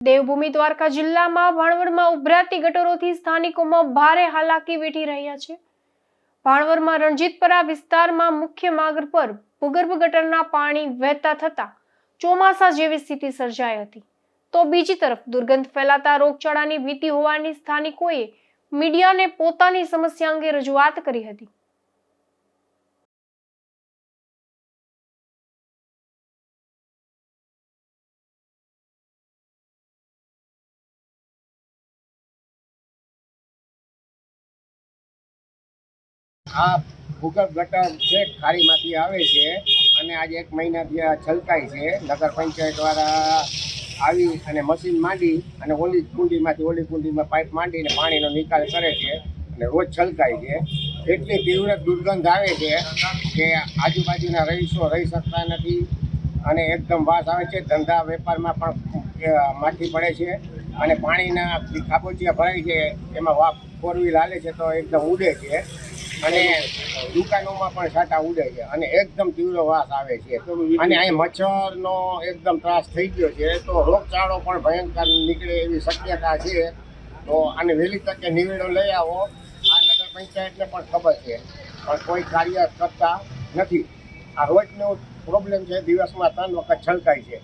દેવભૂમિ દ્વારકા જિલ્લામાં ભાણવડમાં ઉભરાતી ગટરોથી સ્થાનિકોમાં ભારે હાલાકી વેઠી રહ્યા છે. ભાણવડમાં રણજીતપરા વિસ્તારમાં મુખ્ય માર્ગ પર ભૂગર્ભ ગટરના પાણી વહેતા થતા ચોમાસા જેવી સ્થિતિ સર્જાઈ હતી. તો બીજી તરફ દુર્ગંધ ફેલાતા રોગચાળાની ભીતિ હોવાની સ્થાનિકોએ મીડિયાને પોતાની સમસ્યા અંગે રજૂઆત કરી હતી. આ ભૂગર્ભ ગટર છે ખારીમાંથી આવે છે અને આજે એક મહિનાથી આ છલકાય છે. નગર પંચાયત દ્વારા આવી અને મશીન માંડી અને ઓલી કુંડીમાંથી ઓલી કુંડીમાં પાઇપ માંડીને પાણીનો નિકાલ કરે છે અને રોજ છલકાય છે. એટલી તીવ્ર દુર્ગંધ આવે છે કે આજુબાજુના રહીશો રહી શકતા નથી અને એકદમ વાસ આવે છે. ધંધા વેપારમાં પણ માઠી પડે છે અને પાણીના ખાબોચિયા ભરાય છે. એમાં વાપ ફોર વ્હીલ હાલે છે તો એકદમ ઉડે છે. અને દુકાનોમાં પણ છાંટા ઉડે છે અને એકદમ તીવ્ર વાસ આવે છે. અને અહીં મચ્છરનો એકદમ ત્રાસ થઈ ગયો છે, તો રોગચાળો પણ ભયંકર નીકળે એવી શક્યતા છે. તો આને વહેલી તકે નિવેડો લઈ આવો. આ નગર પંચાયતને પણ ખબર છે, પણ કોઈ કાર્ય કરતા નથી. આ રોજનો પ્રોબ્લેમ છે, દિવસમાં ત્રણ વખત છલકાય છે.